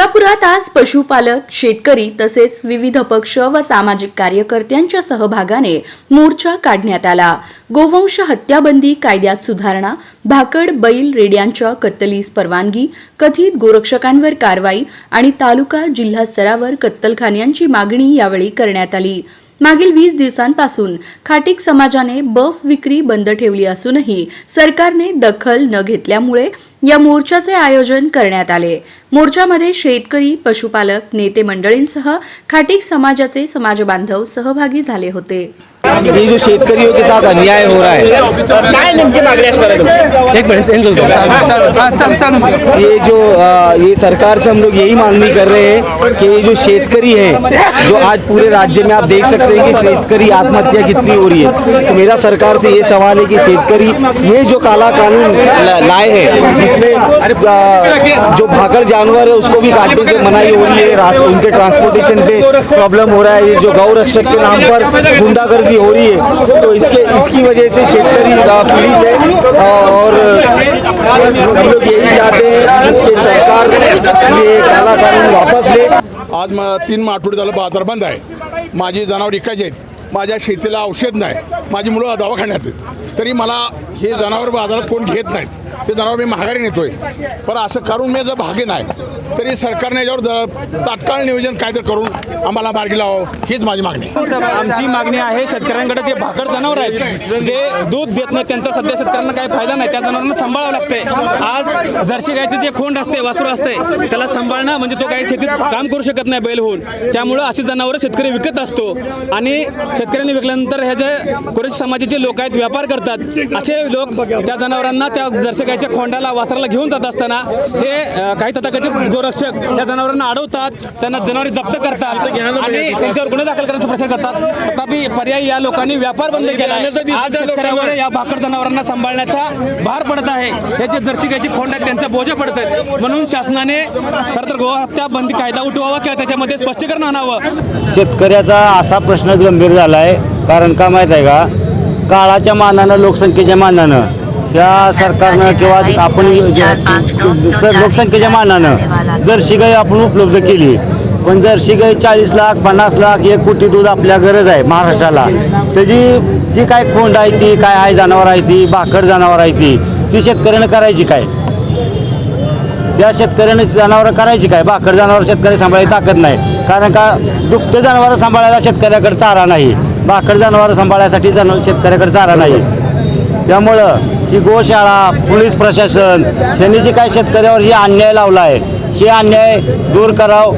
सोलापुरात आज पशुपालक शेतकरी तसेच विविध पक्ष व सामाजिक कार्यकर्त्यांच्या सहभागाने मोर्चा काढण्यात आला. गोवंश हत्याबंदी कायद्यात सुधारणा भाकड बैल रेड्यांच्या कत्तलीस परवानगी कथित गोरक्षकांवर कारवाई आणि तालुका जिल्हा स्तरावर कत्तलखान्यांची मागणी यावेळी करण्यात आली. मागील वीस दिवसांपासून खाटीक समाजाने बफ विक्री बंद ठेवली असूनही सरकारने दखल न घेतल्यामुळे या मोर्चाचे आयोजन करण्यात आले. मोर्चामध्ये शेतकरी पशुपालक नेते मंडळींसह खाटीक समाजाचे समाजबांधव सहभागी झाले होते. ये जो शेतकरियों के साथ अन्याय हो रहा है? एक मिनट इन लोगों चालू चालू ये जो ये सरकार से हम लोग यही मांगनी कर रहे हैं कि ये जो शेतकरी है जो आज पूरे राज्य में आप देख सकते हैं कि शेतकरी आत्महत्या कितनी हो रही है। तो मेरा सरकार से ये सवाल है कि शेतकरी ये जो काला कानून लाए हैं जिसमें अ, जो भागड़ जानवर है उसको भी काटने से मनाही हो रही है उनके ट्रांसपोर्टेशन पे प्रॉब्लम हो रहा है। ये जो गौ रक्षक के नाम पर गुंडागर्दी हो रही है तो इसके इसकी वजह से शेतकरी पीड़ित है और हम लोग यही चाहते हैं कि सरकार ये काला कानून वापस ले। आज म तीन आठवडे झालं बाजार बंद आहे. माझी जनावर विकायची आहेत. माझ्या शेतीला औषध नाही. माझी मुलं दवाखान्यात आहेत. तरी मला हे जनावर बाजारात कोण घेत नाहीत. ते जनावर मी महागारी नेतोय. पण असं करून मी जर भागे नाही तरी सरकारने याच्यावर तात्काळ नियोजन काय तर करून आम्हाला मार्गी लावावं हीच माझी मागणी आमची मागणी आहे शेतकऱ्यांकडे जे भाकड जनावर आहेत जे दूध देत नाही त्यांचा सध्या शेतकऱ्यांना काही फायदा नाही त्या जनावरांना सांभाळावं लागतंय. आज जर्सी गायचे जे खोंड असते वासरू असते त्याला सांभाळणं म्हणजे तो काही शेतीत काम करू शकत नाही बैल होऊन. त्यामुळं अशी जनावरं शेतकरी विकत असतो आणि शेतकऱ्यांनी विकल्यानंतर ह्या जे कुरेश समाजाचे लोक आहेत व्यापार करतात असे लोक त्या जनावरांना त्या जर्सी गायच्या खोंडाला वासराला घेऊन जात असताना हे काही तथाकथित गोरक्षक या जनावरांना अडवतात. त्यांना जनावरे जप्त करतात आणि त्यांच्यावर गुन्हे दाखल करण्याचा प्रचार करतात. तथापि पर्यायी या लोकांनी व्यापार बंद केला आहे. आज शेतकऱ्यावर या भाकड जनावरांना सांभाळण्याचा भार पडत आहे. हे जे जर्सी गायची खोंड आहेत त्यांचा बोजा पडत आहेत. म्हणून शासनाने खरं तर गोहत्या बंदी कायदा उठवावा किंवा त्याच्यामध्ये स्पष्टीकरण आणावं. शेतकऱ्याचा असा प्रश्नच गंभीर झाला आहे कारण का माहीत आहे का? काळाच्या मानानं लोकसंख्येच्या मानानं त्या सरकारनं किंवा आपण सर लोकसंख्येच्या मानानं जर्सी गाय आपण उपलब्ध केली पण जर्शी गाय चाळीस लाख पन्नास लाख एक कोटी दूध आपल्या गरज आहे महाराष्ट्राला त्याची जी काय खोंड आहे ती काय आहे जनावर आहे ती भाकड जनावर आहे ती ती शेतकऱ्यानं करायची काय? त्या शेतकऱ्यानं जनावरं करायची काय? भाकड जनावर शेतकरी सांभाळायची ताकद नाही. कारण का दुभते जनावरं सांभाळायला शेतकऱ्याकडे चारा नाही. भाकड जनावरं सांभाळायसाठी जन शेतकऱ्याकडे चारा नाही. त्यामुळं ही गोशाळा पोलीस प्रशासन यांनी जे काय शेतकऱ्यावर ही अन्याय लावला आहे हे अन्याय दूर करावं.